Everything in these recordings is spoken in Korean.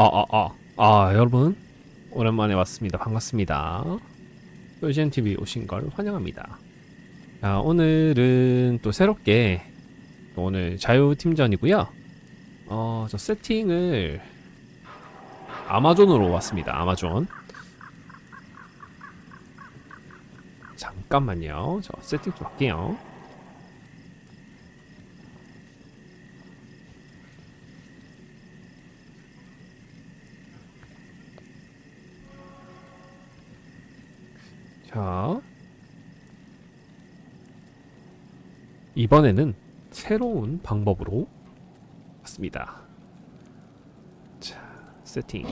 아, 아, 아, 아, 여러분. 오랜만에 왔습니다. 반갑습니다. 뾰지엔 TV 오신 걸 환영합니다. 자, 오늘은 또 새롭게 또 오늘 자유팀전이고요. 어, 저 세팅을 아마존으로 왔습니다. 아마존. 잠깐만요. 저 세팅 좀 할게요. 이번에는 새로운 방법으로 왔습니다. 자, 세팅.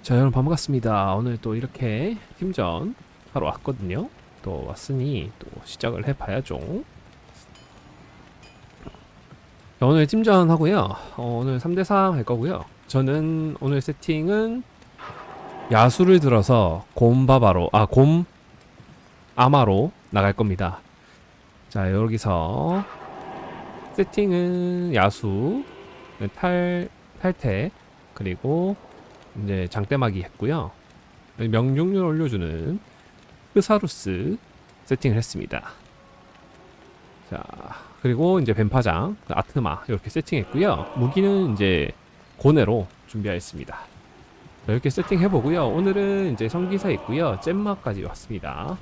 자, 여러분 반갑습니다. 오늘 또 이렇게 팀전 하러 왔거든요. 또 왔으니 또 시작을 해봐야죠. 자, 오늘 팀전 하고요. 어, 오늘 3대3 할 거고요. 저는 오늘 세팅은 야수를 들어서 곰바바로, 아, 곰 아마로 나갈 겁니다. 자, 여기서 세팅은 야수, 탈, 탈퇴, 그리고 이제 장대마기 했고요. 명중률 올려주는 흐사루스 세팅을 했습니다. 자, 그리고 이제 뱀파장, 아트마 이렇게 세팅했고요. 무기는 이제 고네로 준비하였습니다. 자, 이렇게 세팅해보고요. 오늘은 이제 성기사 있고요. 잼마까지 왔습니다.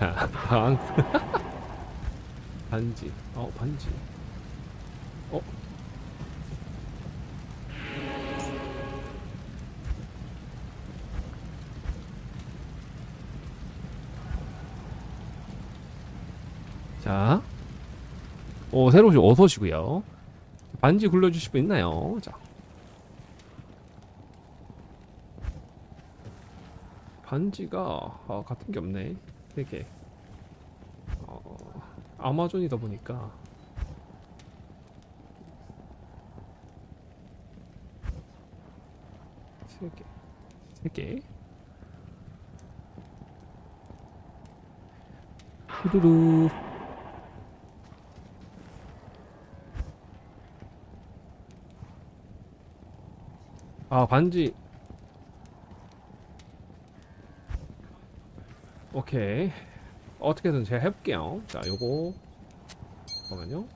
자, 방 반지, 어 반지, 어 자, 오 새로 오시 어서 오시고요. 반지 굴려주실 분 있나요? 자, 반지가 아, 같은 게 없네. 세 개. 어, 아마존이다 보니까 세 개, 세 개. 후루루. 아 반지. 오케이. 어떻게든 제가 해볼게요. 자 요거. 잠깐만요.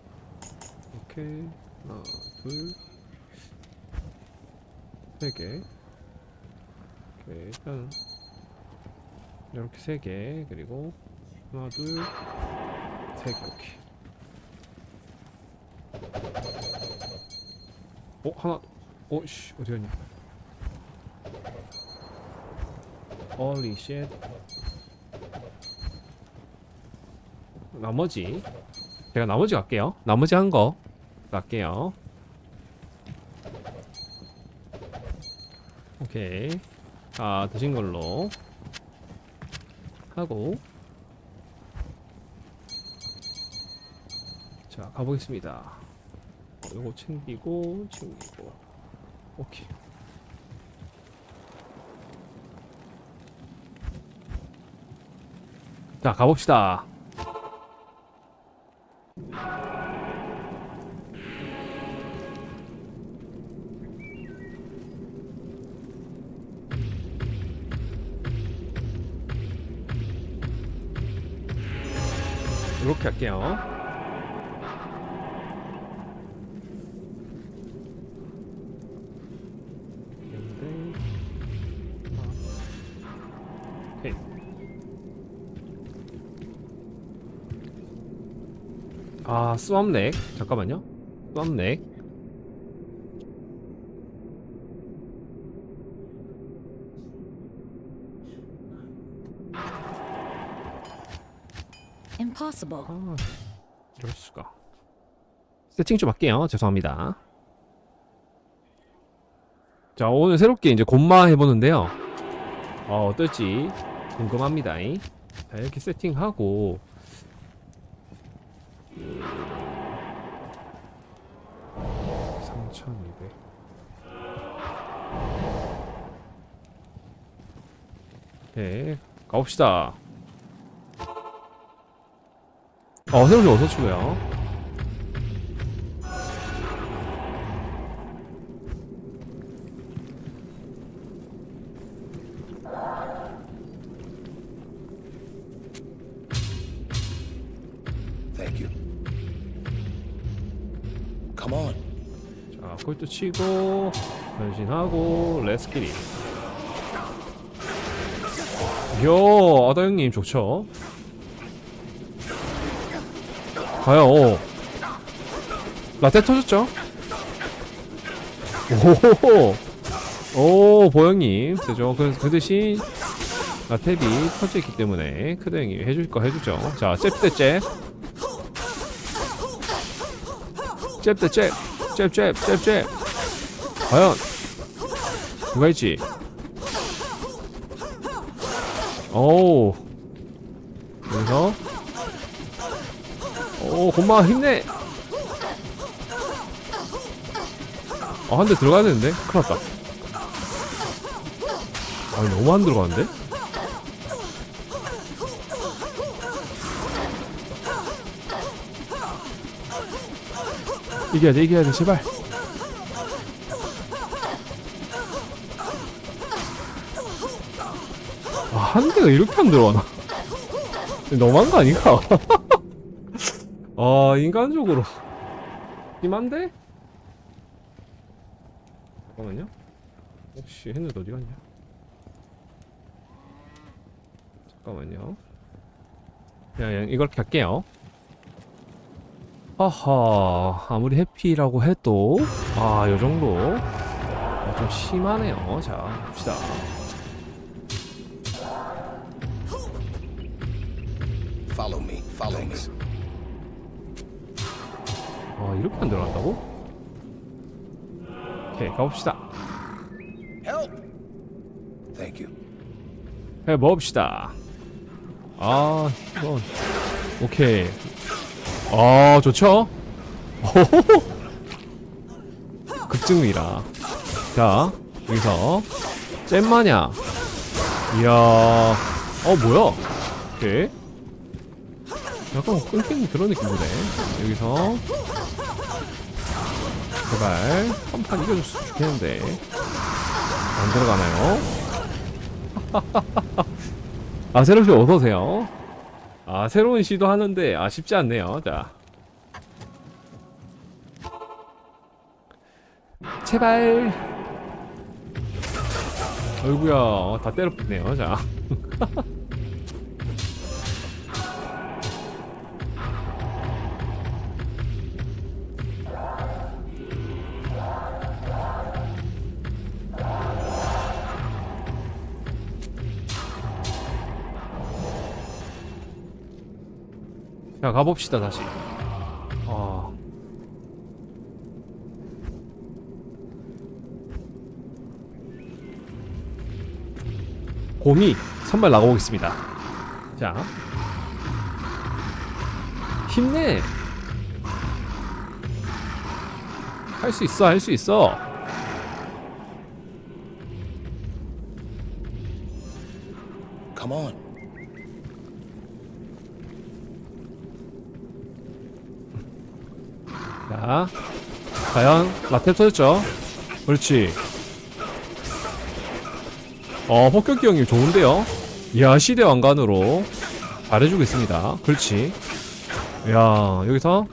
오케이. 하나 둘세개. 오케이 일단 이렇게 세 개. 그리고 하나 둘세 개. 오케이. 어 하나 오씨 어디 갔냐? Holy shit. 나머지. 제가 나머지 갈게요. 나머지 한 거 갈게요. 오케이. 자 드신 걸로 하고. 자 가보겠습니다. 어, 요거 챙기고 챙기고 오케이. 자 가봅시다. 이렇게 할게요 아 수압렉 잠깐만요. Impossible. 아 이럴 수가. 세팅 좀 할게요. 죄송합니다. 자 오늘 새롭게 이제 곰마 해보는데요. 어 어떨지 궁금합니다. 자 이렇게 세팅하고 삼천이백. 네, 가봅시다. 어, 새롭게 어서 추고요. 자, 콜도 치고, 변신하고, 레스키리. 이야, 아다 형님 좋죠? 가요, 오. 라떼 터졌죠? 오호호! 오, 보영님, 세죠? 그, 그 대신, 라탭이 터져있기 때문에, 크드 형이 해줄 거 해주죠. 자, 잽대 잽. 잽대 잽. 잽, 잽, 잽, 잽. 과연 누가 있지? 오. 여기서 오, 곰마 힘내. 아, 한 대 들어가야 되는데? 큰일 났다. 아니, 너무 안 들어가는데? 이겨야 돼, 이겨야 돼, 제발. 아, 한 대가 이렇게 안 들어가나? 너무한 거 아닌가? 아, 인간적으로. 심한데? 잠깐만요. 혹시 했는데 어디 갔냐? 잠깐만요. 그냥, 이렇게 할게요. 하하, 아무리 해피라고 해도, 아, 요 정도. 아, 좀 심하네요. 자, 봅시다. Follow me. Follow me. 아, 이렇게 안 들어간다고? 오케이, 가봅시다. Help. Thank you. 해봅시다. 아, 이건. 오케이. 아, 좋죠? 급증이라. 자, 여기서. 잼마냐. 이야. 어, 뭐야? 오케이. 약간 끊기는 그런 느낌이네. 여기서. 제발. 한 판 이겨줬으면 좋겠는데. 안 들어가나요? 아 새롭게 어서 오세요. 아 새로운 시도 하는데 아 쉽지 않네요. 자. 제발. 어이구야 어, 다 때려 붙네요. 자. 자 가봅시다 다시. 아. 곰이 선발 나가보겠습니다. 자. 힘내. 할 수 있어, 할 수 있어. 과연 라텔 터졌죠? 그렇지. 어, 폭격기 형님 좋은데요? 이야, 시대 왕관으로 잘해주고 있습니다. 그렇지. 이야, 여기서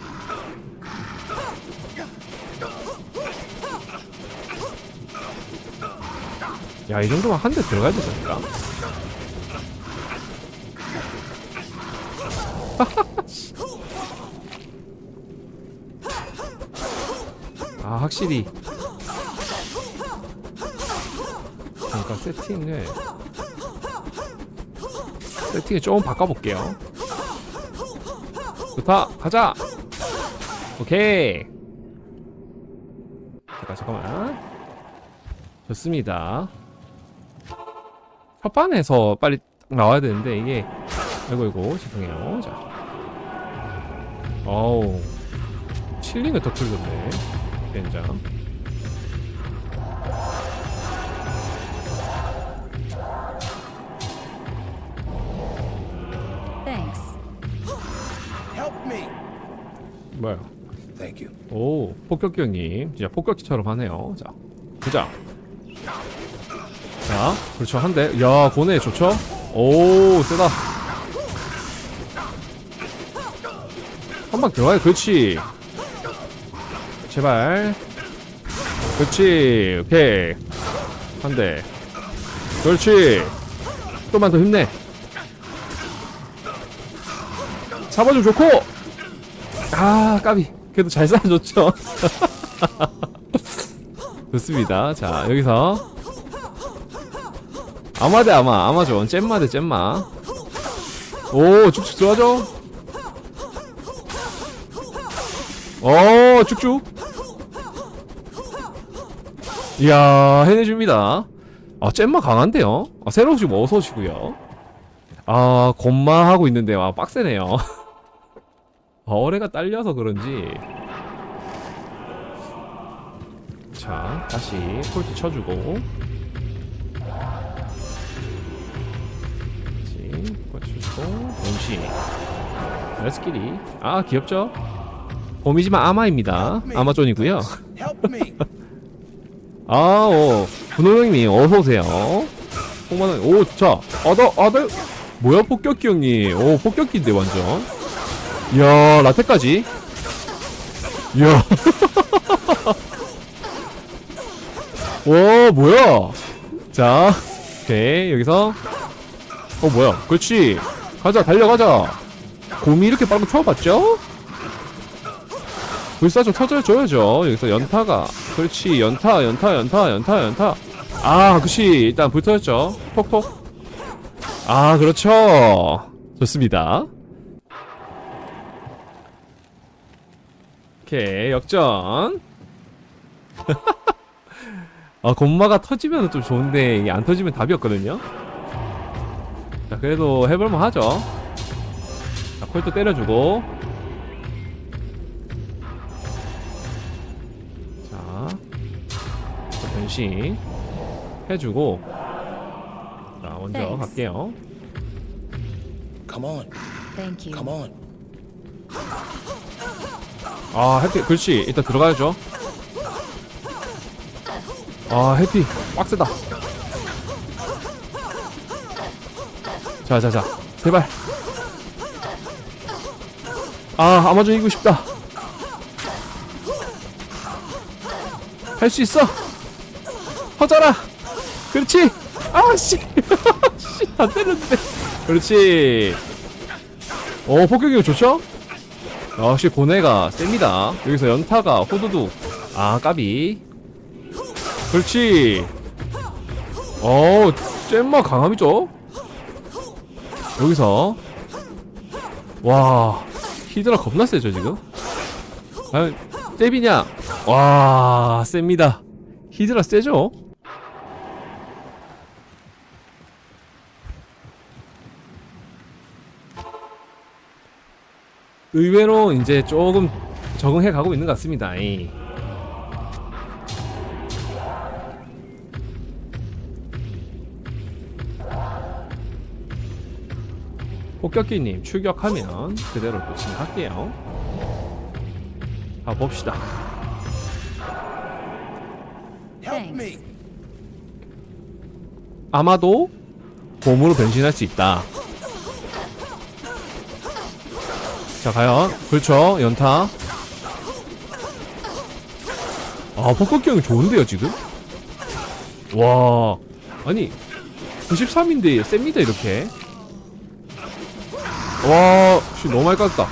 야, 이 정도면 한 대 들어가야 되지 않을까? 확실히. 그러니까 세팅을 세팅을 조금 바꿔볼게요. 좋다 가자! 오케이! 잠깐 잠깐만. 좋습니다. 첫판에서 빨리 나와야 되는데 이게 아이고 아이고 죄송해요. 자. 어우 칠링을 더 틀렸네 젠장. Thanks. Help me. 뭐야? Thank you. 오 폭격기 형님. 진짜 폭격기처럼 하네요. 자 보자. 자 그렇죠. 한 대 야 고네. 좋죠? 오 세다. 한 방 들어가요. 그렇지 제발. 그렇지. 오케이. 한대. 그렇지. 좀만 더 힘내. 잡아주면 좋고. 아 까비. 그래도 잘 쏴줬죠? 좋습니다. 자 여기서. 아마 대 아마. 아마존 잼마 대 잼마. 오 쭉쭉 들어가죠? 오 쭉쭉 이야 해내줍니다. 아 잼마 강한데요? 아 새로 오시면 어서 오시고요? 아 곰마 하고 있는데 아 빡세네요. 어뢰가 딸려서 그런지. 자 다시 폴트 쳐주고. 다시 꽂혀주고. 원시. 레스키리. 아 귀엽죠? 봄이지만 아마입니다. 아마존이고요. 아오 분호형님 어서오세요. 홍만원 오 좋다. 아더 아더 뭐야 폭격기 형님? 오 폭격기인데 완전. 이야 라테까지? 이야. 와 뭐야? 자 오케이 여기서. 어 뭐야? 그렇지. 가자 달려가자. 곰이 이렇게 빠르게 쳐봤죠? 불사 좀 터져줘야죠. 여기서 연타가. 그렇지. 연타 연타 연타 연타 연타. 아 그렇지. 일단 불 터졌죠. 톡톡. 아 그렇죠. 좋습니다. 오케이 역전. 아 곰마가 터지면 좀 좋은데 이게 안 터지면 답이 없거든요. 자 그래도 해볼만 하죠. 자 콜도 때려주고 자, 변신 해주고 자 먼저 Thanks. 갈게요. Come on. Thank you. Come on. 아 해피 그렇지. 일단 들어가야죠. 아 해피. 빡세다. 자자자. 제발. 아 아마존 이기고 싶다. 할 수 있어 퍼져라 그렇지 아씨 씨안 되는데 그렇지 오 폭격이 좋죠? 역시 고뇌가 셉니다. 여기서 연타가 호두둑. 아 까비. 그렇지. 어 잼마 강함이죠. 여기서 와 히드라 겁나 세죠 지금. 과연 잽이냐? 와 셉니다. 히드라 세죠? 의외로 이제 조금 적응해 가고 있는 것 같습니다. 이. 폭격기님 출격하면 그대로 또 진행할게요. 가 봅시다. Help Thanks. me. 아마도 곰으로 변신할 수 있다. 자, 과연 그렇죠. 연타. 아, 폭격기 형이 좋은데요, 지금? 와, 아니 93인데 셉니다, 이렇게. 와, 씨, 너무 많이 깠다.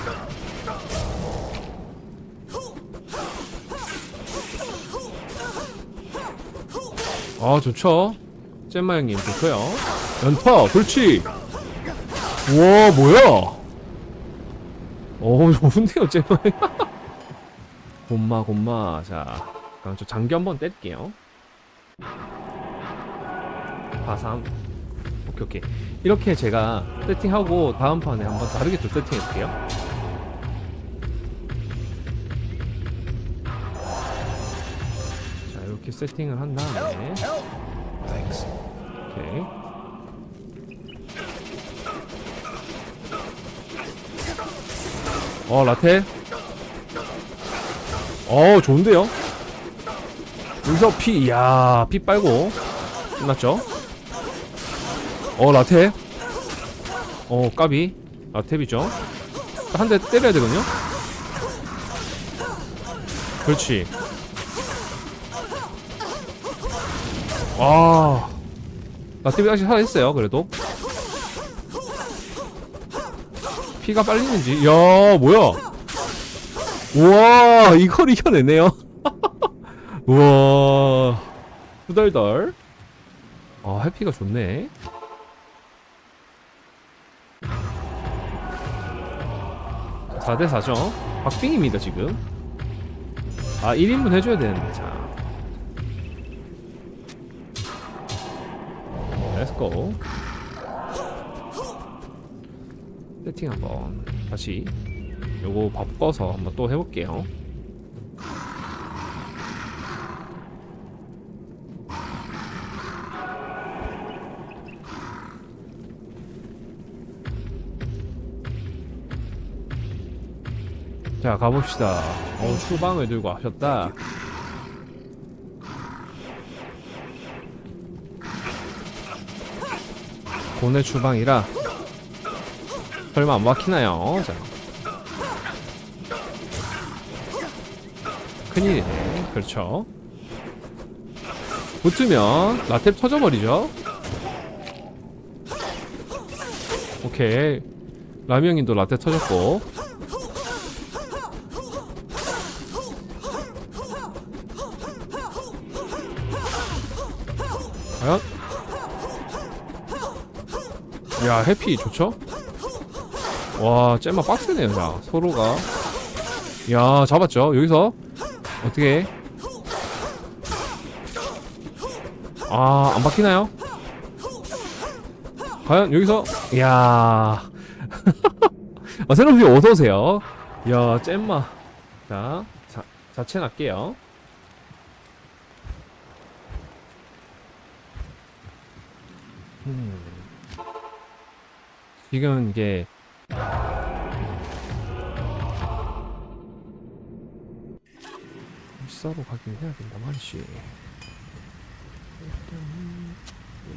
아, 좋죠. 잼마 형님 좋고요. 연타, 그렇지. 우와, 뭐야? 어우 좋은데요 제발. 곰마 곰마. 자 그럼 저 장기 한번 뗄게요. 바삼. 오케이 오케이. 이렇게 제가 세팅하고 다음 판에 한번 다르게 또 세팅해 볼게요. 자 이렇게 세팅을 한 다음에. 오케이. 어 라테. 어 좋은데요. 여기서 피, 이야 피 빨고 끝났죠. 어 라테. 어 까비 라테비죠. 한 대 때려야 되거든요. 그렇지. 아. 라테비 아직 살아있어요 그래도 피가 빨리는지. 야 뭐야? 우와 이걸 이겨내네요. 우와. 후덜덜. 아 해피가 좋네. 자 4대4죠? 박빙입니다 지금. 아 1인분 해줘야 되는데 자. 렛츠고 세팅 한번 다시 요거 바꿔서 한번 또 해볼게요. 자 가봅시다. 어 수방을 들고 하셨다. 고내 추방이라 설마 안 막히나요? 자. 큰일이네. 그렇죠. 붙으면 라탭 터져버리죠. 오케이. 라미형님도 라떼 터졌고. 야 해피 좋죠? 와 잼마 빡세네요 자 서로가. 야 잡았죠? 여기서? 어떻게? 아안 바뀌나요? 과연 여기서? 이야. 아, 새로운 뷰 어서오세요. 야 잼마. 자, 자 자체 놨게요. 음. 지금 이게 일사로 가긴 해야 된다 말이지. 일단은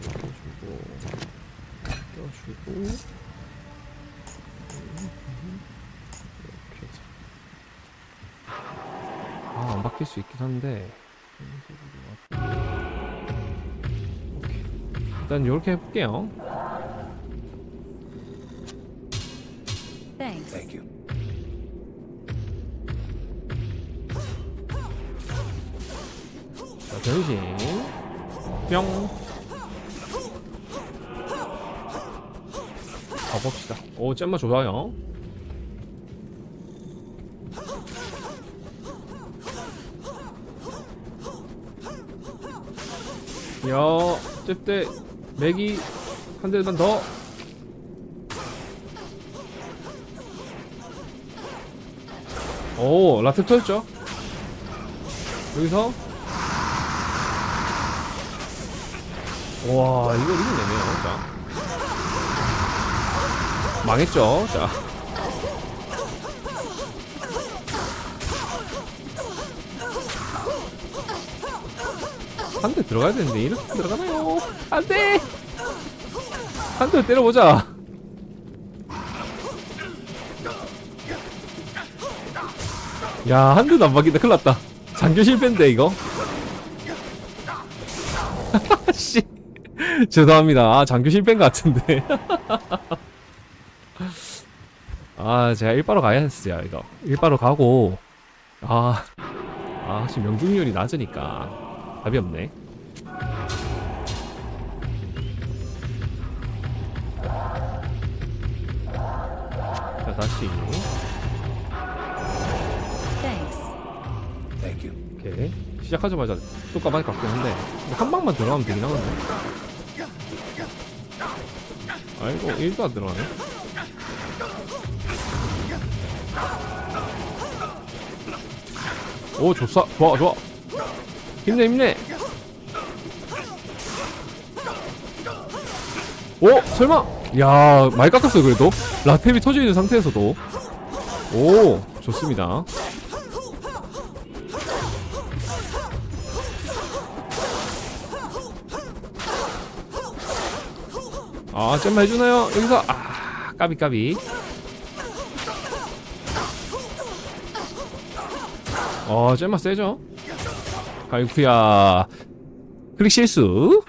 껴주고 껴주고 이렇게 해서. 아안 바뀔 수 있긴 한데. 오케이. 일단 이렇게 해볼게요 변신. 뿅. 가봅시다. 오, 잼마 좋아요. 야, 잽대 맥이 한 대만 더. 오, 라텍 터졌죠? 여기서 와 이걸 이겨내네요. 자. 망했죠. 자. 한대 들어가야 되는데 이렇게 들어가나요? 안돼! 한 대 때려보자. 야 한 대도 안 박힌다. 큰일 났다. 장교 실패인데 이거 죄송합니다. 아, 장교 실패인 것 같은데. 아, 제가 일바로 가야 했어요, 이거. 일바로 가고, 아, 아, 확실히 명중률이 낮으니까 답이 없네. 자, 다시. Thanks. Thank you. 오케이. 시작하자마자 또 까마귀 같긴 한데, 한 방만 들어가면 되긴 하거든. 아이고, 1도 안 들어가네. 오, 좋사, 좋아, 좋아. 힘내 힘내. 오 설마. 야 많이 깎았어요 그래도? 라템이 터져 있는 상태에서도. 오 좋습니다 아 잼마 해주나요? 여기서 아 까비 까비. 어 잼마 세죠? 아이쿠야. 클릭 실수.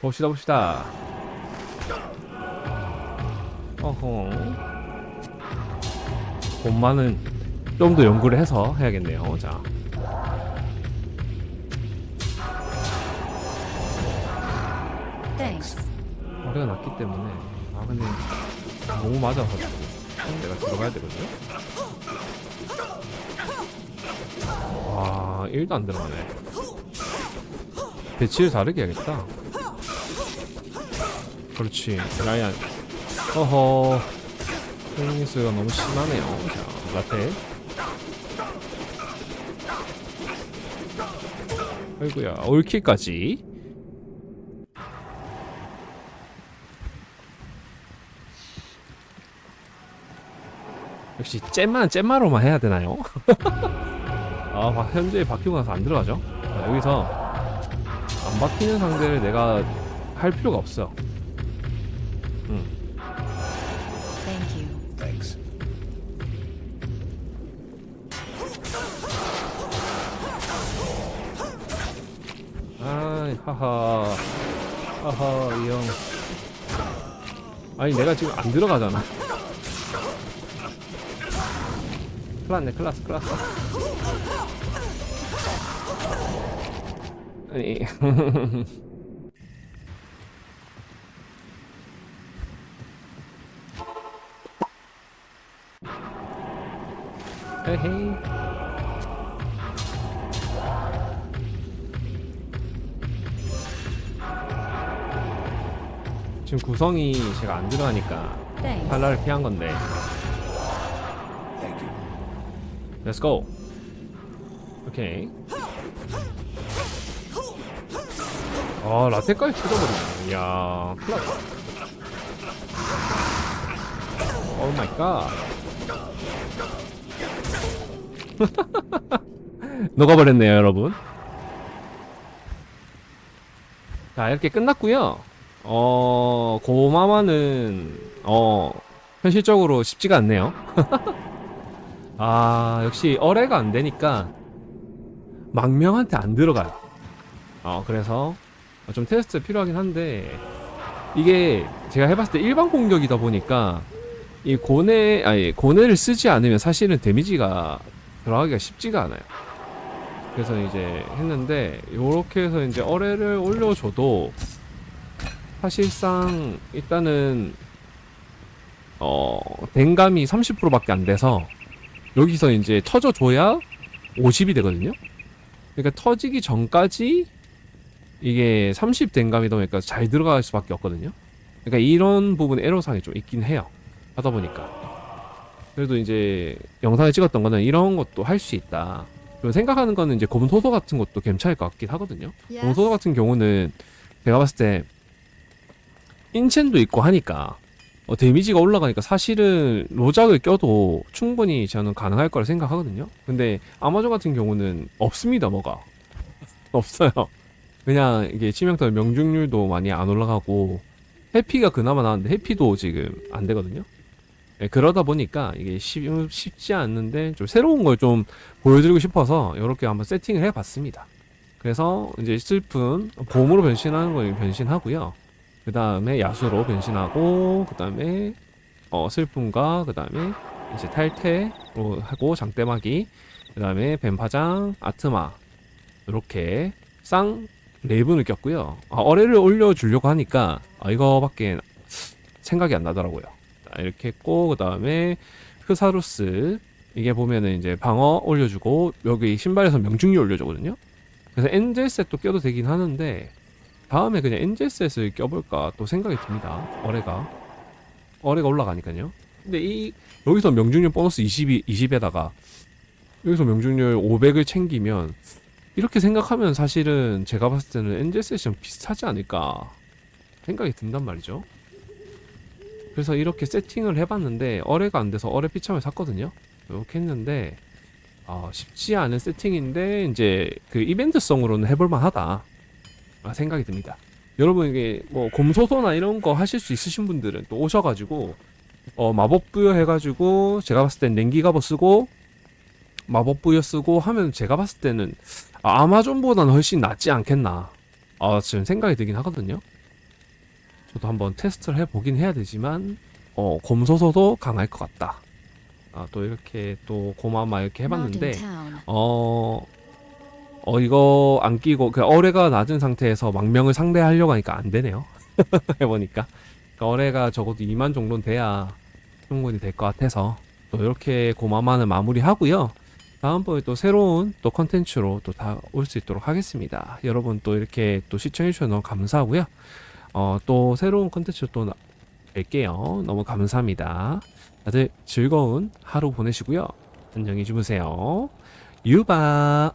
봅시다 봅시다. 어허. 본만은 좀 더 연구를 해서 해야겠네요 자 머리가 났기 때문에 아 근데 너무 맞아가지고 내가 들어가야 되거든요? 와 1도 안 들어가네. 배치를 다르게 해야겠다. 그렇지. 라이안. 어허. 페니스가 너무 심하네요. 자 라테. 아이구야 올킬까지 역시 잼만 잼마로만 해야 되나요? 아 바- 현재 바뀌고 나서 안 들어가죠 자, 여기서 안 바뀌는 상대를 내가 할 필요가 없어 Thank you. Thanks. 아이 하하 하하 이형 아니 내가 지금 안 들어가잖아 큰일났네 큰일났어 큰일났어 아니 헤헤이 지금 구성이 제가 안 들어가니까. 팔라를 피한 건데. Let's go. 오케이 아 라테까지 뜯어버리네. 이야 오 마이 갓 녹아버렸네요 여러분. 자 이렇게 끝났고요. 어 고마마는 어 현실적으로 쉽지가 않네요 아 역시 어뢰가 안 되니까 망명한테 안 들어가요. 어 그래서 좀 테스트 필요하긴 한데 이게 제가 해봤을 때 일반 공격이다 보니까 이 고뇌 아니 고뇌를 쓰지 않으면 사실은 데미지가 들어가기가 쉽지가 않아요. 그래서 이제 했는데 요렇게 해서 이제 어뢰를 올려줘도 사실상 일단은 어 댕감이 30%밖에 안 돼서 여기서 이제 터져줘야 50이 되거든요. 그러니까 터지기 전까지 이게 30 댕감이다 보니까 잘 들어갈 수밖에 없거든요. 그러니까 이런 부분 애로사항이 좀 있긴 해요. 하다 보니까. 그래도 이제 영상을 찍었던 거는 이런 것도 할 수 있다. 그리고 생각하는 거는 이제 검은 소소 같은 것도 괜찮을 것 같긴 하거든요. 검은 소소 같은 경우는 제가 봤을 때 인첸도 있고 하니까 어, 데미지가 올라가니까 사실은 로작을 껴도 충분히 저는 가능할 거라 생각하거든요. 근데 아마존 같은 경우는 없습니다, 뭐가. 없어요. 그냥 이게 치명타 명중률도 많이 안 올라가고 해피가 그나마 나왔는데 해피도 지금 안 되거든요. 네, 그러다 보니까 이게 쉽, 쉽지 않는데 좀 새로운 걸 좀 보여드리고 싶어서 이렇게 한번 세팅을 해봤습니다. 그래서 이제 슬픈 봄으로 변신하는 거 변신하고요. 그 다음에 야수로 변신하고 그 다음에 어 슬픔과 그 다음에 이제 탈퇴로 하고 장대마기 그 다음에 뱀파장 아트마 이렇게 쌍 레이븐을 꼈고요. 아, 어뢰를 올려주려고 하니까 아, 이거밖에 생각이 안 나더라고요. 자, 이렇게 했고 그 다음에 흐사루스 이게 보면은 이제 방어 올려주고 여기 신발에서 명중률 올려주거든요. 그래서 엔젤 셋도 껴도 되긴 하는데 다음에 그냥 셋을 껴볼까 또 생각이 듭니다. 어뢰가 어뢰가 올라가니까요. 근데 이 여기서 명중률 보너스 20이 20에다가 여기서 명중률 500을 챙기면 이렇게 생각하면 사실은 제가 봤을 때는 세션 비슷하지 않을까 생각이 든단 말이죠. 그래서 이렇게 세팅을 해봤는데 어뢰가 안 돼서 어뢰 피참을 샀거든요. 이렇게 했는데 아, 쉽지 않은 세팅인데 이제 그 이벤트성으로는 해볼만하다 아, 생각이 듭니다. 여러분 이게 뭐 곰소소나 이런 거 하실 수 있으신 분들은 또 오셔가지고 어 마법 부여 해가지고 제가 봤을 땐 냉기갑옷 쓰고 마법 부여 쓰고 하면 제가 봤을 때는 아, 아마존보다는 훨씬 낫지 않겠나 아 지금 생각이 들긴 하거든요. 저도 한번 테스트를 해보긴 해야 되지만 어 곰소소도 강할 것 같다. 아 또 이렇게 또 고마마 이렇게 해봤는데. 어, 어, 이거 안 끼고, 그, 어뢰가 낮은 상태에서 망명을 상대하려고 하니까 안 되네요. 해보니까. 그러니까 어뢰가 적어도 2만 정도는 돼야 충분히 될 것 같아서, 또 이렇게 고마마는 마무리 하고요. 다음번에 또 새로운 또 컨텐츠로 또 다 올 수 있도록 하겠습니다. 여러분 또 이렇게 또 시청해주셔서 너무 감사하고요. 어, 또 새로운 컨텐츠로 또 나- 뵐게요. 너무 감사합니다. 다들 즐거운 하루 보내시고요. 안녕히 주무세요. 유바.